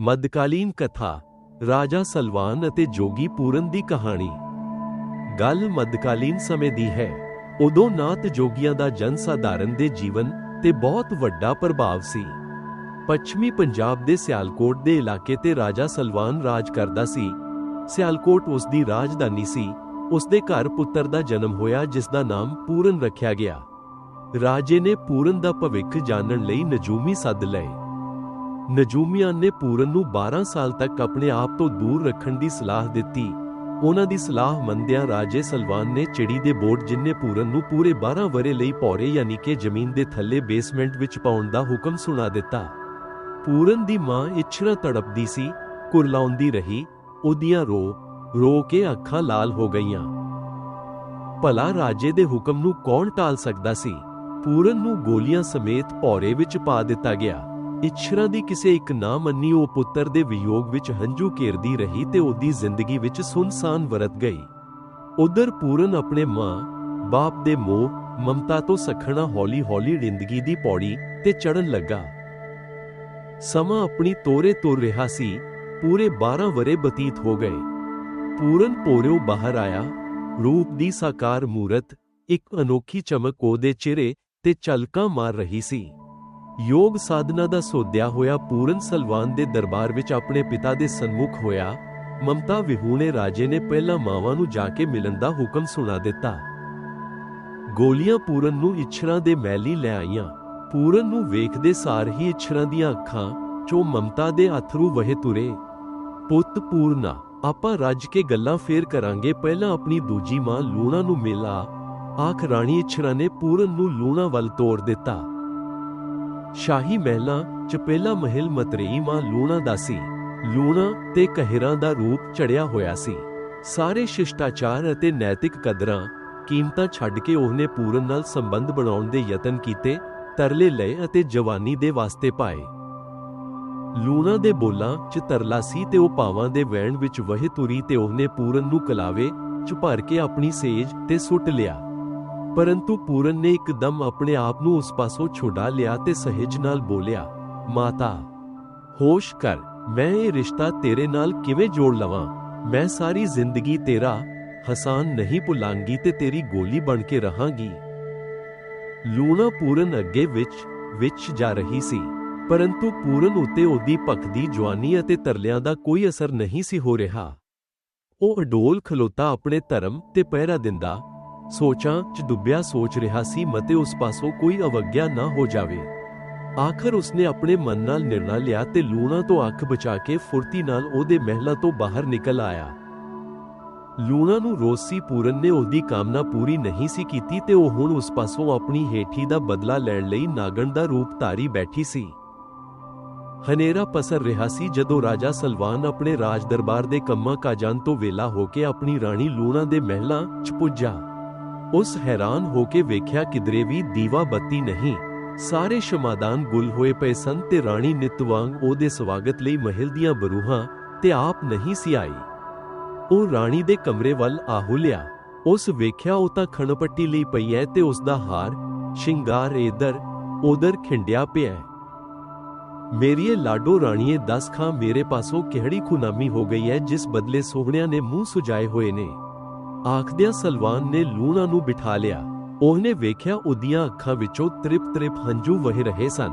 ਮੱਧਕਾਲੀਨ ਕਥਾ, ਰਾਜਾ ਸਲਵਾਨ ਅਤੇ ਜੋਗੀ ਪੂਰਨ ਦੀ ਕਹਾਣੀ। ਗੱਲ ਮੱਧਕਾਲੀਨ ਸਮੇਂ ਦੀ ਹੈ। ਉਦੋਂ ਨਾਤ ਜੋਗੀਆਂ ਦਾ ਜਨ ਸਾਧਾਰਨ ਦੇ ਜੀਵਨ ਤੇ ਬਹੁਤ ਵੱਡਾ ਪ੍ਰਭਾਵ ਸੀ। ਪੱਛਮੀ ਪੰਜਾਬ ਦੇ ਸਿਆਲਕੋਟ ਦੇ ਇਲਾਕੇ ਤੇ ਰਾਜਾ ਸਲਵਾਨ ਰਾਜ ਕਰਦਾ ਸੀ। ਸਿਆਲਕੋਟ ਉਸ ਦੀ ਰਾਜਧਾਨੀ ਸੀ। ਉਸ ਦੇ ਘਰ ਪੁੱਤਰ ਦਾ ਜਨਮ ਹੋਇਆ, ਜਿਸ ਦਾ ਨਾਮ ਪੂਰਨ ਰੱਖਿਆ ਗਿਆ। ਰਾਜੇ ਨੇ ਪੂਰਨ ਦਾ ਭਵਿੱਖ ਜਾਣਨ ਲਈ ਨਜੂਮੀ ਸੱਦ ਲਏ। ਨਜੂਮੀਆਂ ਨੇ ਪੂਰਨ ਨੂੰ 12 ਸਾਲ ਤੱਕ ਆਪਣੇ ਆਪ ਤੋਂ ਦੂਰ ਰੱਖਣ ਦੀ ਸਲਾਹ ਦਿੱਤੀ। ਉਹਨਾਂ ਦੀ ਸਲਾਹ ਮੰਨਦਿਆਂ ਰਾਜੇ ਸਲਵਾਨ ਨੇ ਚਿੜੀ ਦੇ ਬੋਰਡ ਜਿੰਨੇ ਪੂਰਨ ਨੂੰ ਪੂਰੇ 12 ਵਰੇ ਲਈ ਪੌਰੇ ਯਾਨੀ ਕਿ ਜ਼ਮੀਨ ਦੇ ਥੱਲੇ ਬੇਸਮੈਂਟ ਵਿੱਚ ਪਾਉਣ ਦਾ ਹੁਕਮ ਸੁਣਾ ਦਿੱਤਾ। ਪੂਰਨ ਦੀ ਮਾਂ ਇਛਰਾ ਤੜਪਦੀ ਸੀ, ਕੁਰਲਾਉਂਦੀ ਰਹੀ, ਉਹਦੀਆਂ ਰੋ ਰੋ ਕੇ ਅੱਖਾਂ ਲਾਲ ਹੋ ਗਈਆਂ। ਭਲਾ ਰਾਜੇ ਦੇ ਹੁਕਮ ਨੂੰ ਕੌਣ ਟਾਲ ਸਕਦਾ ਸੀ? ਪੂਰਨ ਨੂੰ ਗੋਲੀਆਂ ਸਮੇਤ ਭੌਰੇ ਵਿੱਚ ਪਾ ਦਿੱਤਾ ਗਿਆ। ਇੱਛਰਾਂ ਦੀ ਕਿਸੇ ਇੱਕ ਨਾ ਮੰਨੀ ਉਹ ਪੁੱਤਰ ਦੇ ਵਿਯੋਗ ਵਿੱਚ ਹੰਝੂ ਘੇਰਦੀ ਰਹੀ ਤੇ ਉਹਦੀ ਜ਼ਿੰਦਗੀ ਵਿੱਚ ਸੁਨਸਾਨ ਵਰਤ ਗਈ। ਉਧਰ ਪੂਰਨ ਆਪਣੇ ਮਾਂ, ਬਾਪ ਦੇ ਮੋਹ, ਮਮਤਾ ਤੋਂ ਸਖਣਾ ਹੌਲੀ-ਹੌਲੀ ਜ਼ਿੰਦਗੀ ਦੀ ਪੌੜੀ ਤੇ ਚੜਨ ਲੱਗਾ। ਸਮਾਂ ਆਪਣੀ ਤੋਰੇ ਤੁਰ ਰਿਹਾ ਸੀ, ਪੂਰੇ 12 ਵਰੇ ਬਤੀਤ ਹੋ ਗਏ। ਪੂਰਨ ਪੋਰਿਓ ਬਾਹਰ ਆਇਆ, ਰੂਪ ਦੀ ਸਾਕਾਰ ਮੂਰਤ, ਇੱਕ ਅਨੋਖੀ ਚਮਕ ਉਹਦੇ ਚਿਹਰੇ ਤੇ ਚਲਕਾਂ ਮਾਰ ਰਹੀ ਸੀ। ਯੋਗ ਸਾਧਨਾ ਦਾ ਸੋਧਿਆ ਹੋਇਆ ਪੂਰਨ ਸਲਵਾਨ ਦੇ ਦਰਬਾਰ ਵਿੱਚ ਆਪਣੇ ਪਿਤਾ ਦੇ ਸਨਮੁਖ ਹੋਇਆ, ਮਮਤਾ ਵਿਹੂਣੇ ਰਾਜੇ ਨੇ ਪਹਿਲਾਂ ਮਾਵਾਂ ਨੂੰ ਜਾ ਕੇ ਮਿਲਣ ਦਾ ਹੁਕਮ ਸੁਣਾ ਦਿੱਤਾ। ਗੋਲੀਆਂ ਪੂਰਨ ਨੂੰ ਇਛਰਾਂ ਦੇ ਮੈਲੀ ਲੈ ਆਈਆਂ। ਪੂਰਨ ਨੂੰ ਵੇਖਦੇ ਸਾਰ ਹੀ ਇਛਰਾਂ ਦੀਆਂ ਅੱਖਾਂ ਚੋਂ ਮਮਤਾ ਦੇ ਅਥਰੂ ਵਹੇ ਤੁਰੇ। ਪੁੱਤ ਪੂਰਨਾ, ਆਪਾਂ ਰੱਜ ਕੇ ਗੱਲਾਂ ਫੇਰ ਕਰਾਂਗੇ, ਪਹਿਲਾਂ ਆਪਣੀ ਦੂਜੀ ਮਾਂ ਲੂਣਾ ਨੂੰ ਮਿਲਾ ਆਖ ਰਾਣੀ ਇਛਰਾ ਨੇ ਪੂਰਨ ਨੂੰ ਲੂਣਾ ਵੱਲ ਤੋੜ ਦਿੱਤਾ। ਸ਼ਾਹੀ ਮਹਿਲਾਂ ਚ ਪਹਿਲਾ ਮਹਿਲ ਮਤਰੇਈ ਮਾਂ ਲੂਣਾ ਦਾ ਸੀ। ਲੂਣਾ ਤੇ ਕਹਿਰਾਂ ਦਾ ਰੂਪ ਚੜਿਆ ਹੋਇਆ ਸੀ। ਸਾਰੇ ਸ਼ਿਸ਼ਟਾਚਾਰ ਅਤੇ ਨੈਤਿਕ ਕਦਰਾਂ ਕੀਮਤਾਂ ਛੱਡ ਕੇ ਉਹਨੇ ਪੂਰਨ ਨਾਲ ਸੰਬੰਧ ਬਣਾਉਣ ਦੇ ਯਤਨ ਕੀਤੇ, ਤਰਲੇ ਲਏ ਅਤੇ ਜਵਾਨੀ ਦੇ ਵਾਸਤੇ ਪਾਏ। ਲੂਣਾ ਦੇ ਬੋਲਾਂ ਚ ਤਰਲਾ ਸੀ ਤੇ ਉਹ ਪਾਵਾਂ ਦੇ ਵਹਿਣ ਵਿੱਚ ਵਹਿ ਤੁਰੀ ਤੇ ਉਹਨੇ ਪੂਰਨ ਨੂੰ ਕਲਾਵੇ ਚ ਭਰ ਕੇ ਆਪਣੀ ਸੇਜ ਤੇ ਸੁੱਟ ਲਿਆ। ਪਰੰਤੂ ਪੂਰਨ ਨੇ ਇੱਕਦਮ ਆਪਣੇ ਆਪ ਨੂੰ ਉਸ ਪਾਸੋਂ ਛੁਡਾ ਲਿਆ ਤੇ ਸਹਿਜ ਨਾਲ ਬੋਲਿਆ, ਮਾਤਾ, ਹੋਸ਼ ਕਰ, ਮੈਂ ਇਹ ਰਿਸ਼ਤਾ ਤੇਰੇ ਨਾਲ ਕਿਵੇਂ ਜੋੜ ਲਵਾਂ? ਮੈਂ ਸਾਰੀ ਜ਼ਿੰਦਗੀ ਤੇਰਾ ਹਸਾਨ ਨਹੀਂ ਭੁਲਾਂਗੀ ਤੇ ਤੇਰੀ ਗੋਲੀ ਬਣ ਕੇ ਰਹਾਂਗੀ। ਲੂਣਾ ਪੂਰਨ ਅੱਗੇ ਵਿੱਚ ਵਿੱਚ ਜਾ ਰਹੀ ਸੀ, ਪਰੰਤੂ ਪੂਰਨ ਉਤੇ ਉਹਦੀ ਭਖਦੀ ਜਵਾਨੀ ਅਤੇ ਤਰਲਿਆਂ ਦਾ ਕੋਈ ਅਸਰ ਨਹੀਂ ਸੀ ਹੋ ਰਿਹਾ। ਉਹ ਅਡੋਲ ਖਲੋਤਾ ਆਪਣੇ ਧਰਮ ਤੇ ਪਹਿਰਾ ਦਿੰਦਾ ਸੋਚਾਂ 'ਚ ਡੁੱਬਿਆ ਸੋਚ ਰਿਹਾ ਸੀ ਮਤੇ ਉਸ ਪਾਸੋਂ ਕੋਈ ਅਵਗਿਆ ਨਾ ਹੋ ਜਾਵੇ। ਆਖਰ ਉਸਨੇ ਆਪਣੇ ਮਨ ਨਾਲ ਨਿਰਣਾ ਲਿਆ ਤੇ ਲੂਣਾ ਤੋਂ ਅੱਖ ਬਚਾ ਕੇ ਫੁਰਤੀ ਨਾਲ ਉਹਦੇ ਮਹਿਲਾ ਤੋਂ ਬਾਹਰ ਨਿਕਲ ਆਇਆ। ਲੂਣਾ ਨੂੰ ਰੋਸੀ ਪੂਰਨ ਨੇ ਉਹਦੀ ਕਾਮਨਾ ਪੂਰੀ ਨਹੀਂ ਸੀ ਕੀਤੀ ਤੇ ਉਹ ਹੁਣ ਉਸ ਪਾਸੋਂ ਆਪਣੀ ਹੇਠੀ ਦਾ ਬਦਲਾ ਲੈਣ ਲਈ ਨਾਗਣ ਦਾ ਰੂਪ ਧਾਰੀ ਬੈਠੀ ਸੀ। ਹਨੇਰਾ ਪਸਰ ਰਿਹਾ ਸੀ ਜਦੋਂ ਰਾਜਾ ਸਲਵਾਨ ਆਪਣੇ ਰਾਜ ਦਰਬਾਰ ਦੇ ਕੰਮਾਂ ਕਾਜਾਂ ਤੋਂ ਵੇਲਾ ਹੋ ਕੇ ਆਪਣੀ ਰਾਣੀ ਲੂਣਾ ਦੇ ਮਹਿਲਾਂ 'ਚ ਪੁੱਜਾ। ਉਸ ਹੈਰਾਨ ਹੋ ਕੇ ਵੇਖਿਆ ਕਿਧਰੇ ਵੀ ਦੀਵਾ ਬੱਤੀ ਨਹੀਂ। ਸਾਰੇ ਸ਼ਮਾਦਾਨ ਗੁਲ ਹੋਏ ਪਏ ਸਨ ਤੇ ਰਾਣੀ ਨਿਤਵਾਂਗ ਉਹਦੇ ਸਵਾਗਤ ਲਈ ਮਹਿਲ ਦੀਆਂ ਬਰੂਹਾਂ ਤੇ ਆਪ ਨਹੀਂ ਸੀ ਆਈ। ਉਹ ਰਾਣੀ ਦੇ ਕਮਰੇ ਵੱਲ ਆਹੁਲਿਆ। ਉਸ ਵੇਖਿਆ ਉਹ ਤਾਂ ਖਣਪੱਟੀ ਲਈ ਪਈ ਹੈ ਤੇ ਉਸ ਦਾ ਹਾਰ, ਸ਼ਿੰਗਾਰ ਇਧਰ ਉਧਰ ਖਿੰਡਿਆ ਪਿਆ ਹੈ ਮੇਰੀਏ ਲਾਡੋ ਰਾਣੀਏ, ਦਸ ਖਾਂ ਮੇਰੇ ਪਾਸੋਂ ਕਿਹੜੀ ਖੁਨਾਮੀ ਹੋ ਗਈ ਹੈ ਜਿਸ ਬਦਲੇ ਸੋਹਣਿਆਂ ਨੇ ਮੂੰਹ ਸੁਜਾਏ ਹੋਏ ਨੇ। ਆਖਦਿਆਂ ਸਲਵਾਨ ਨੇ ਲੂਣਾ ਨੂੰ ਬਿਠਾ ਲਿਆ। ਉਹਨੇ ਵੇਖਿਆ ਉਹਦੀਆਂ ਅੱਖਾਂ ਵਿੱਚੋਂ ਤ੍ਰਿਪ ਤ੍ਰਿਪ ਹੰਝੂ ਵਹਿ ਰਹੇ ਸਨ।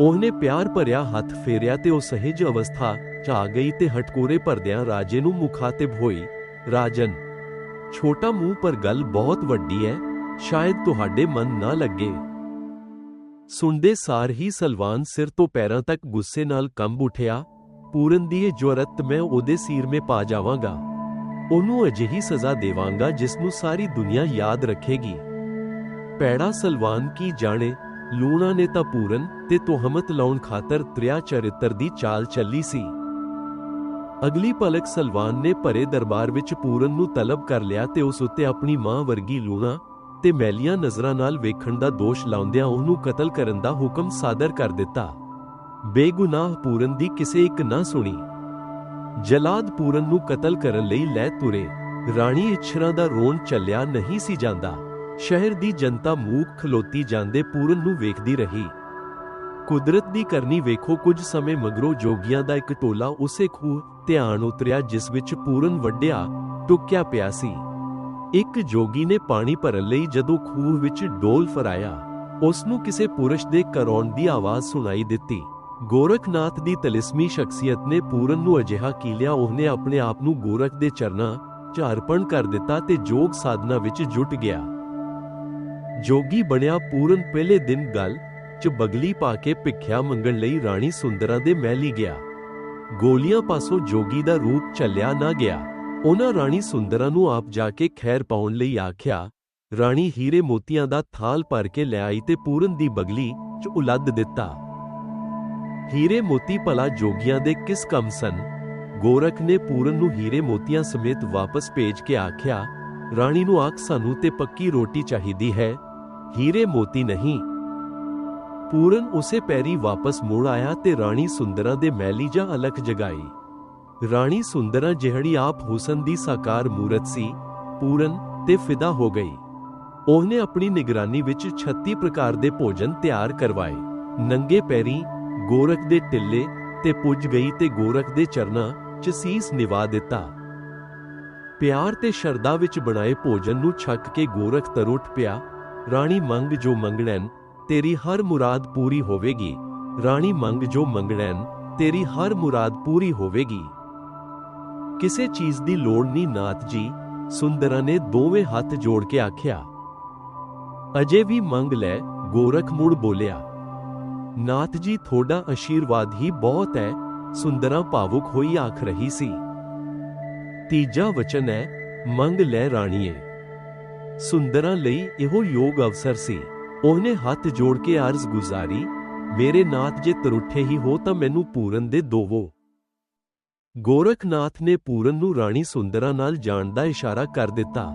ਉਹਨੇ ਪਿਆਰ ਭਰਿਆ ਹੱਥ ਫੇਰਿਆ ਤੇ ਉਹ ਸਹਿਜ ਅਵਸਥਾ ਚ ਆ ਗਈ ਤੇ ਹਟਕੋਰੇ ਭਰਦਿਆਂ ਰਾਜੇ ਨੂੰ ਮੁਖਾਤਿਬ ਹੋਈ, ਰਾਜਨ, ਛੋਟਾ ਮੂੰਹ ਪਰ ਗੱਲ ਬਹੁਤ ਵੱਡੀ ਹੈ ਸ਼ਾਇਦ ਤੁਹਾਡੇ ਮਨ ਨਾ ਲੱਗੇ। ਸੁਣਦੇ ਸਾਰ ਹੀ ਸਲਵਾਨ ਸਿਰ ਤੋਂ ਪੈਰਾਂ ਤੱਕ ਗੁੱਸੇ ਨਾਲ ਕੰਬ ਉਠਿਆ, ਪੂਰਨ ਦੀ ਇਹ ਜੁਰਤ, ਮੈਂ ਉਹਦੇ ਸੀਰ ਮੇ ਪਾ ਜਾਵਾਂਗਾ। ਉਹਨੂੰ ਅਜਿਹੀ ਸਜ਼ਾ ਦੇਵਾਂਗਾ ਜਿਸ ਨੂੰ ਸਾਰੀ ਦੁਨੀਆ ਯਾਦ ਰੱਖੇਗੀ। ਪੈੜਾ ਸਲਵਾਨ ਕੀ ਜਾਣੇ, ਲੂਣਾ ਨੇ ਤਾਂ ਪੂਰਨ ਤੇ ਤੋਹਮਤ ਲਾਉਣ ਖਾਤਰ ਤ੍ਰਿਆ ਚਰਿੱਤਰ ਦੀ ਚਾਲ ਚੱਲੀ ਸੀ। ਅਗਲੀ ਪਲਕ ਸਲਵਾਨ ਨੇ ਭਰੇ ਦਰਬਾਰ ਵਿੱਚ ਪੂਰਨ ਨੂੰ ਤਲਬ ਕਰ ਲਿਆ ਤੇ ਉਸ ਉੱਤੇ ਆਪਣੀ ਮਾਂ ਵਰਗੀ ਲੂਣਾ ਤੇ ਮੈਲੀਆਂ ਨਜ਼ਰਾਂ ਨਾਲ ਵੇਖਣ ਦਾ ਦੋਸ਼ ਲਾਉਂਦਿਆਂ ਉਹਨੂੰ ਕਤਲ ਕਰਨ ਦਾ ਹੁਕਮ ਸਾਦਰ ਕਰ ਦਿੱਤਾ। ਬੇਗੁਨਾਹ ਪੂਰਨ ਦੀ ਕਿਸੇ ਇੱਕ ਨਾ ਸੁਣੀ। ਜਲਾਦ ਪੂਰਨ ਨੂੰ ਕਤਲ ਕਰਨ ਲਈ ਲੈ ਤੁਰੇ। ਰਾਣੀ ਇੱਛਰਾਂ ਦਾ ਰੋਣ ਚੱਲਿਆ ਨਹੀਂ ਸੀ ਜਾਂਦਾ। ਸ਼ਹਿਰ ਦੀ ਜਨਤਾ ਮੂਕ ਖਲੋਤੀ ਜਾਂਦੇ ਪੂਰਨ ਨੂੰ ਵੇਖਦੀ ਰਹੀ। ਕੁਦਰਤ ਦੀ ਕਰਨੀ ਵੇਖੋ ਕੁਝ ਸਮੇਂ ਮਗਰੋਂ ਜੋਗੀਆਂ ਦਾ ਇੱਕ ਟੋਲਾ ਉਸੇ ਖੂਹ ਧਿਆਨ ਉਤਰਿਆ ਜਿਸ ਵਿੱਚ ਪੂਰਨ ਵੱਡਿਆ, ਟੁੱਕਿਆ ਪਿਆ ਸੀ। ਇੱਕ ਜੋਗੀ ਨੇ ਪਾਣੀ ਭਰਨ ਲਈ ਜਦੋਂ ਖੂਹ ਵਿੱਚ ਡੋਲ ਫਰਾਇਆ, ਉਸ ਨੂੰ ਕਿਸੇ ਪੁਰਸ਼ ਦੇ ਕਰੌਣ ਦੀ ਆਵਾਜ਼ ਸੁਣਾਈ ਦਿੱਤੀ। ਗੋਰਖਨਾਥ ਦੀ ਤਲਿਸਮੀ ਸ਼ਖਸੀਅਤ ਨੇ ਪੂਰਨ ਨੂੰ ਅਜਿਹਾ ਕੀਲਿਆ ਉਹਨੇ ਆਪਣੇ ਆਪ ਨੂੰ ਗੋਰਖ ਦੇ ਚਰਨਾਂ 'ਚ ਅਰਪਣ ਕਰ ਦਿੱਤਾ ਤੇ ਜੋਗ ਸਾਧਨਾ ਵਿੱਚ ਜੁਟ ਗਿਆ। ਜੋਗੀ ਬਣਿਆ ਪੂਰਨ ਪਹਿਲੇ ਦਿਨ ਗੱਲ 'ਚ ਬਗਲੀ ਪਾ ਕੇ ਭਿੱਖਿਆ ਮੰਗਣ ਲਈ ਰਾਣੀ ਸੁੰਦਰਾ ਦੇ ਮਹਿਲੀ ਗਿਆ। ਗੋਲੀਆਂ ਪਾਸੋਂ ਜੋਗੀ ਦਾ ਰੂਪ ਚੱਲਿਆ ਨਾ ਗਿਆ। ਉਹਨਾਂ ਰਾਣੀ ਸੁੰਦਰਾ ਨੂੰ ਆਪ ਜਾ ਕੇ ਖੈਰ ਪਾਉਣ ਲਈ ਆਖਿਆ, ਰਾਣੀ, ਹੀਰੇ ਮੋਤੀਆਂ ਦਾ ਥਾਲ ਭਰ ਕੇ ਲੈ ਆਈ ਤੇ ਪੂਰਨ ਦੀ ਬਗਲੀ 'ਚ ਉਲੱਦ ਦਿੱਤਾ। ਹੀਰੇ ਮੋਤੀ ਭਲਾ ਜੋਗੀਆਂ ਦੇ ਕਿਸ ਕੰਮ ਸਨ? ਗੋਰਖ ਨੇ ਪੂਰਨ ਨੂੰ ਹੀਰੇ ਮੋਤੀਆਂ ਸਮੇਤ ਵਾਪਸ ਭੇਜ ਕੇ ਆਖਿਆ, ਰਾਣੀ ਨੂੰ ਆਖ ਸਾਨੂੰ ਤੇ ਪੱਕੀ ਰੋਟੀ ਚਾਹੀਦੀ ਹੈ। ਹੀਰੇ ਮੋਤੀ ਨਹੀਂ। ਪੂਰਨ ਉਸੇ ਪੈਰੀ ਵਾਪਸ ਮੁੜ ਆਇਆ ਤੇ ਰਾਣੀ ਸੁੰਦਰਾ ਦੇ ਮੈਲੀ ਜਾਂ ਅਲਖ ਜਗਾਈ। ਰਾਣੀ ਸੁੰਦਰਾ ਜਿਹੜੀ ਆਪ ਹੁਸਨ ਦੀ ਸਾਕਾਰ ਮੂਰਤ ਸੀ, ਪੂਰਨ ਤੇ ਫਿਦਾ ਹੋ ਗਈ। ਉਹਨੇ ਆਪਣੀ ਨਿਗਰਾਨੀ ਵਿੱਚ 36 ਪ੍ਰਕਾਰ ਦੇ ਭੋਜਨ ਤਿਆਰ ਕਰਵਾਏ। ਨੰਗੇ ਪੈਰੀ ਗੋਰਖ ਦੇ ਟਿੱਲੇ ਤੇ ਪੁੱਜ ਗਈ ਤੇ ਗੋਰਖ ਦੇ ਚਰਨਾਂ 'ਚ ਸੀਸ ਨਿਵਾ ਦਿੱਤਾ। ਪਿਆਰ ਤੇ ਸ਼ਰਧਾ ਵਿੱਚ ਬਣਾਏ ਭੋਜਨ ਨੂੰ ਛੱਕ ਕੇ ਗੋਰਖ ਤਰ ਉੱਠ ਪਿਆ, ਰਾਣੀ ਮੰਗ ਜੋ ਮੰਗਣੈਨ, ਤੇਰੀ ਹਰ ਮੁਰਾਦ ਪੂਰੀ ਹੋਵੇਗੀ। ਰਾਣੀ ਮੰਗ ਜੋ ਮੰਗਣੈਨ, ਤੇਰੀ ਹਰ ਮੁਰਾਦ ਪੂਰੀ ਹੋਵੇਗੀ। ਕਿਸੇ ਚੀਜ਼ ਦੀ ਲੋੜ ਨਹੀਂ ਨਾਥ ਜੀ, ਸੁੰਦਰਾ ਨੇ ਦੋਵੇਂ ਹੱਥ ਜੋੜ ਕੇ ਆਖਿਆ। ਅਜੇ ਵੀ ਮੰਗ ਲੈ, ਗੋਰਖ ਮੁੜ ਬੋਲਿਆ ਨਾਥ ਜੀ ਤੁਹਾਡਾ ਆਸ਼ੀਰਵਾਦ ਹੀ ਬਹੁਤ ਹੈ, ਸੁੰਦਰਾ ਭਾਵੁਕ ਹੋਈ ਆਖ ਰਹੀ ਸੀ। ਤੀਜਾ ਵਚਨ ਹੈ, ਮੰਗ ਲੈ ਰਾਣੀਏ। ਸੁੰਦਰਾ ਲਈ ਇਹੋ ਯੋਗ ਅਵਸਰ ਸੀ। ਉਹਨੇ ਹੱਥ ਜੋੜ ਕੇ ਅਰਜ਼ ਗੁਜ਼ਾਰੀ, ਮੇਰੇ ਨਾਥ ਜੇ ਤਰੁੱਠੇ ਹੀ ਹੋ ਤਾਂ ਮੈਨੂੰ ਪੂਰਨ ਦੇ ਦੋਵੋ। ਗੋਰਖਨਾਥ ਨੇ ਪੂਰਨ ਨੂੰ ਰਾਣੀ ਸੁੰਦਰਾ ਨਾਲ ਜਾਣ ਦਾ ਇਸ਼ਾਰਾ ਕਰ ਦਿੱਤਾ।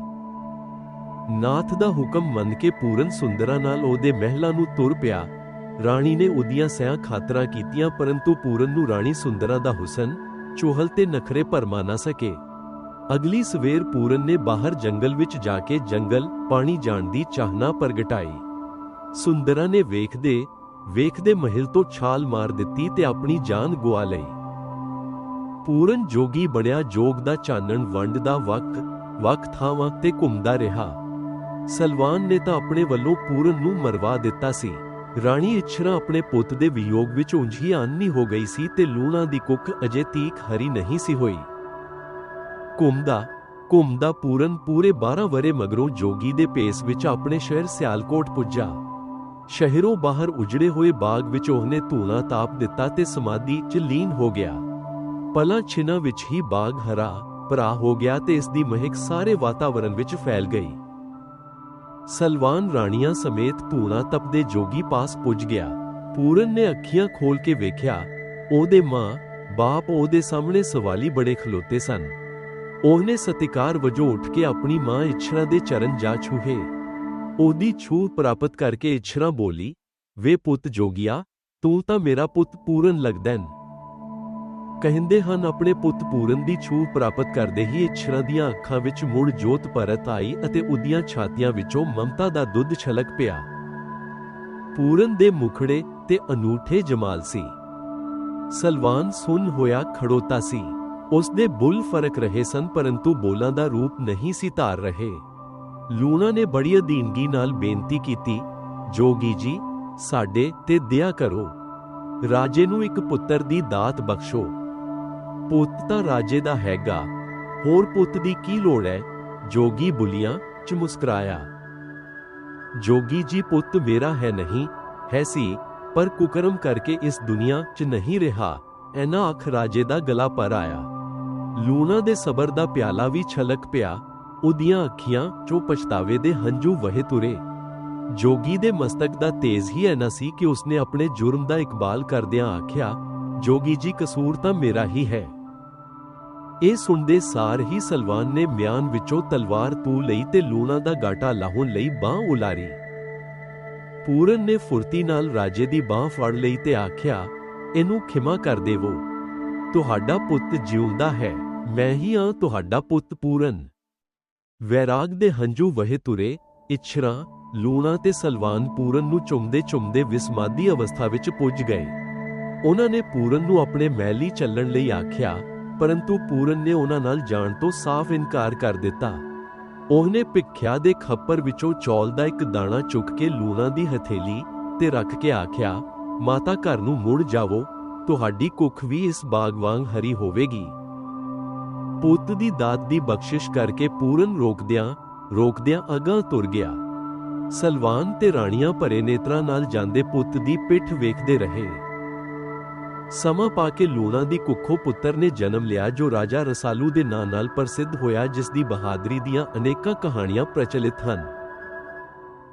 ਨਾਥ ਦਾ ਹੁਕਮ ਮੰਨ ਕੇ ਪੂਰਨ ਸੁੰਦਰਾ ਨਾਲ ਉਹਦੇ ਮਹਿਲਾਂ ਨੂੰ ਤੁਰ ਪਿਆ। ਰਾਣੀ ਨੇ ਉਹਦੀਆਂ ਸਹਿ ਖਾਤਰਾ ਕੀਤੀਆਂ, ਪਰੰਤੂ ਪੂਰਨ ਨੂੰ ਰਾਣੀ ਸੁੰਦਰਾ ਦਾ ਹੁਸਨ, ਚੋਹਲ ਤੇ ਨਖਰੇ ਭਰਮਾ ਨਾ ਸਕੇ। ਅਗਲੀ ਸਵੇਰ ਪੂਰਨ ਨੇ ਬਾਹਰ ਜੰਗਲ ਵਿੱਚ ਜਾ ਕੇ ਜੰਗਲ, ਪਾਣੀ ਜਾਣ ਦੀ ਚਾਹਨਾ ਪ੍ਰਗਟਾਈ। ਸੁੰਦਰਾ ਨੇ ਵੇਖਦੇ ਵੇਖਦੇ ਮਹਿਲ ਤੋਂ ਛਾਲ ਮਾਰ ਦਿੱਤੀ ਤੇ ਆਪਣੀ ਜਾਨ ਗਵਾ ਲਈ। ਪੂਰਨ ਜੋਗੀ ਬਣਿਆ, ਜੋਗ ਦਾ ਚਾਨਣ ਵੰਡ ਦਾ ਵਕ ਵਕ ਥਾਵਾਂ ਤੇ ਘੁੰਮਦਾ ਰਿਹਾ। ਸਲਵਾਨ ਨੇ ਤਾਂ ਆਪਣੇ ਵੱਲੋਂ ਪੂਰਨ ਨੂੰ ਮਰਵਾ ਦਿੱਤਾ ਸੀ। ਰਾਣੀ ਇੱਛਰਾਂ ਆਪਣੇ ਪੁੱਤ ਦੇ ਵਿਯੋਗ ਵਿੱਚ ਉਂਝੀ ਆਨੀ ਹੋ ਗਈ ਸੀ ਤੇ ਲੂਣਾ ਦੀ ਕੁੱਖ ਅਜੇ ਤੀਕ ਹਰੀ ਨਹੀਂ ਸੀ ਹੋਈ। ਘੁੰਮਦਾ ਘੁੰਮਦਾ ਪੂਰਨ ਪੂਰੇ 12 ਵਰੇ ਮਗਰੋਂ ਜੋਗੀ ਦੇ ਪੇਸ ਵਿੱਚ ਆਪਣੇ ਸ਼ਹਿਰ ਸਿਆਲਕੋਟ ਪੁੱਜਾ। ਸ਼ਹਿਰੋਂ ਬਾਹਰ ਉਜੜੇ ਹੋਏ ਬਾਗ ਵਿੱਚ ਉਹਨੇ ਧੂਣਾ ਤਾਪ ਦਿੱਤਾ ਤੇ ਸਮਾਧੀ 'ਚ ਲੀਨ ਹੋ ਗਿਆ। ਪਲਾਂ ਛਿਨਾਂ ਵਿੱਚ ਹੀ ਬਾਗ ਹਰਾ ਭਰਾ ਹੋ ਗਿਆ ਤੇ ਇਸ ਦੀ ਮਹਿਕ ਸਾਰੇ ਵਾਤਾਵਰਣ ਵਿੱਚ ਫੈਲ ਗਈ। ਸਲਵਾਨ ਰਾਣੀਆਂ ਸਮੇਤ ਧੂਣਾ ਤਪਦੇ ਜੋਗੀ ਪਾਸ ਪੁੱਜ ਗਿਆ। ਪੂਰਨ ਨੇ ਅੱਖੀਆਂ ਖੋਲ ਕੇ ਵੇਖਿਆ, ਉਹਦੇ ਮਾਂ, ਬਾਪ ਉਹਦੇ ਸਾਹਮਣੇ ਸਵਾਲੀ ਬੜੇ ਖਲੋਤੇ ਸਨ। ਉਹਨੇ ਸਤਿਕਾਰ ਵਜੋਂ ਉੱਠ ਕੇ ਆਪਣੀ ਮਾਂ ਇਛਰਾ ਦੇ ਚਰਨ ਜਾ ਛੂਹੇ। ਉਹਦੀ ਛੂਹ ਪ੍ਰਾਪਤ ਕਰਕੇ ਇਛਰਾ ਬੋਲੀ, ਵੇ ਪੁੱਤ ਜੋਗੀਆ, ਤੂੰ ਤਾਂ ਮੇਰਾ ਪੁੱਤ ਪੂਰਨ ਲੱਗਦੈਨ ਕਹਿੰਦੇ ਹਨ, ਆਪਣੇ ਪੁੱਤ ਪੂਰਨ ਦੀ ਛੂਹ ਪ੍ਰਾਪਤ ਕਰਦੇ ਹੀ ਇੱਛਰਾਂ ਦੀਆਂ ਅੱਖਾਂ ਵਿੱਚ ਮੁੜ ਜੋਤ ਪਰਤ ਆਈ ਅਤੇ ਉਹਦੀਆਂ ਛਾਤੀਆਂ ਵਿੱਚੋਂ ਮਮਤਾ ਦਾ ਦੁੱਧ ਛਲਕ ਪਿਆ। ਪੂਰਨ ਦੇ ਮੁਖੜੇ ਤੇ ਅਨੂਠੇ ਜਮਾਲ ਸੀ। ਸਲਵਾਨ ਸੁਨ ਹੋਇਆ ਖੜੋਤਾ ਸੀ। ਉਸ ਦੇ ਬੁੱਲ ਫ਼ਰਕ ਰਹੇ ਸਨ, ਪਰੰਤੂ ਬੋਲਾਂ ਦਾ ਰੂਪ ਨਹੀਂ ਸੀ ਧਾਰ ਰਹੇ। ਲੂਣਾ ਨੇ ਬੜੀ ਅਧੀਨਗੀ ਨਾਲ ਬੇਨਤੀ ਕੀਤੀ, ਜੋਗੀ ਜੀ, ਸਾਡੇ ਤੇ ਦਇਆ ਕਰੋ। ਰਾਜੇ ਨੂੰ ਇੱਕ ਪੁੱਤਰ ਦੀ ਦਾਤ ਬਖਸ਼ੋ। ਪੁੱਤ ਤਾਂ ਰਾਜੇ ਦਾ ਹੈਗਾ। ਹੋਰ ਪੁੱਤ ਦੀ ਕੀ ਲੋੜ ਹੈ ਜੋਗੀ ਬੁਲੀਆਂ ਚ ਮੁਸਕਰਾਇਆ। ਜੋਗੀ ਜੀ, ਪੁੱਤ ਮੇਰਾ ਹੈ ਨਹੀਂ, ਹੈ ਸੀ, ਪਰ ਕੁਕਰਮ ਕਰਕੇ ਇਸ ਦੁਨੀਆ 'ਚ ਨਹੀਂ ਰਿਹਾ। ਐਨਾ ਅੱਖ ਰਾਜੇ ਦਾ ਗਲਾ ਪਰ ਆਇਆ। ਲੂਣਾ ਦੇ ਸਬਰ ਦਾ ਪਿਆਲਾ ਵੀ ਛਲਕ ਪਿਆ। ਉਹਦੀਆਂ ਅੱਖੀਆਂ 'ਚੋਂ ਪਛਤਾਵੇ ਦੇ ਹੰਝੂ ਵਹੇ ਤੁਰੇ। ਜੋਗੀ ਦੇ ਮਸਤਕ ਦਾ ਤੇਜ਼ ਹੀ ਐਨਾ ਸੀ ਕਿ ਉਸਨੇ ਆਪਣੇ ਜੁਰਮ ਦਾ ਇਕਬਾਲ ਕਰਦਿਆਂ ਆਖਿਆ, ਜੋਗੀ ਜੀ, ਕਸੂਰ ਤਾਂ ਮੇਰਾ ਹੀ ਹੈ। ਇਹ ਸੁਣਦੇ ਸਾਰ ਹੀ ਸਲਵਾਨ ਨੇ ਮਿਆਨ ਵਿੱਚੋਂ ਤਲਵਾਰ ਤੂ ਲਈ ਤੇ ਲੂਣਾ ਦਾ ਗਾਟਾ ਲਾਹੁਣ ਲਈ ਬਾਹ ਉਲਾਰੀ। ਪੂਰਨ ਨੇ ਫੁਰਤੀ ਨਾਲ ਰਾਜੇ ਦੀ ਬਾਹ ਫੜ ਲਈ ਤੇ ਆਖਿਆ, ਇਹਨੂੰ ਖਿਮਾ ਕਰ ਦੇਵੋ। ਤੁਹਾਡਾ ਪੁੱਤ ਜਿਉਂਦਾ ਹੈ, ਮੈਂ ਹੀ ਆ ਤੁਹਾਡਾ ਪੁੱਤ ਪੂਰਨ। ਵੈਰਾਗ ਦੇ ਹੰਝੂ ਵਹੇ ਤੁਰੇ, ਇਛਰਾ, ਲੂਣਾ ਤੇ ਸਲਵਾਨ ਪੂਰਨ ਨੂੰ ਚੁੰਮਦੇ ਚੁੰਮਦੇ ਵਿਸਮਾਦੀ ਅਵਸਥਾ ਵਿੱਚ ਪੁੱਜ ਗਏ। ਉਹਨਾਂ ਨੇ ਪੂਰਨ ਨੂੰ ਆਪਣੇ ਮਹਿਲ ਚੱਲਣ ਲਈ ਆਖਿਆ ਪਰੰਤੂ ਪੂਰਨ ਨੇ ਉਹਨਾਂ ਨਾਲ ਜਾਣ ਤੋਂ ਸਾਫ਼ ਇਨਕਾਰ ਕਰ ਦਿੱਤਾ। ਉਹਨੇ ਭਿੱਖਿਆ ਦੇ ਖੱਪਰ ਵਿੱਚੋਂ ਚੌਲ ਦਾ ਇੱਕ ਦਾਣਾ ਚੁੱਕ ਕੇ ਲੂਣਾ ਦੀ ਹਥੇਲੀ ਤੇ ਰੱਖ ਕੇ ਆਖਿਆ, ਮਾਤਾ ਘਰ ਨੂੰ ਮੁੜ ਜਾਵੋ, ਤੁਹਾਡੀ ਕੁੱਖ ਵੀ ਇਸ ਬਾਗ ਵਾਂਗ ਹਰੀ ਹੋਵੇਗੀ। ਪੁੱਤ ਦੀ ਦਾਤ ਦੀ ਬਖਸ਼ਿਸ਼ ਕਰਕੇ ਪੂਰਨ ਰੋਕਦਿਆਂ ਰੋਕਦਿਆਂ ਅਗਾਂਹ ਤੁਰ ਗਿਆ। ਸਲਵਾਨ ਤੇ ਰਾਣੀਆਂ ਭਰੇ ਨੇਤਰਾਂ ਨਾਲ ਜਾਂਦੇ ਪੁੱਤ ਦੀ ਪਿੱਠ ਵੇਖਦੇ ਰਹੇ। ਸਮਾਂ ਪਾ ਕੇ ਲੂਣਾ ਦੀ ਕੁੱਖੋਂ ਪੁੱਤਰ ਨੇ ਜਨਮ ਲਿਆ ਜੋ ਰਾਜਾ ਰਸਾਲੂ ਦੇ ਨਾਂ ਨਾਲ ਪ੍ਰਸਿੱਧ ਹੋਇਆ, ਜਿਸ ਦੀ ਬਹਾਦਰੀ ਦੀਆਂ ਅਨੇਕਾਂ ਕਹਾਣੀਆਂ ਪ੍ਰਚਲਿਤ ਹਨ।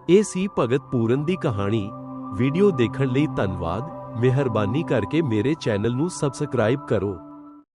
ਇਹ ਸੀ ਭਗਤ ਪੂਰਨ ਦੀ ਕਹਾਣੀ। ਵੀਡੀਓ ਦੇਖਣ ਲਈ ਧੰਨਵਾਦ। ਮਿਹਰਬਾਨੀ ਕਰਕੇ ਮੇਰੇ ਚੈਨਲ ਨੂੰ ਸਬਸਕ੍ਰਾਈਬ ਕਰੋ।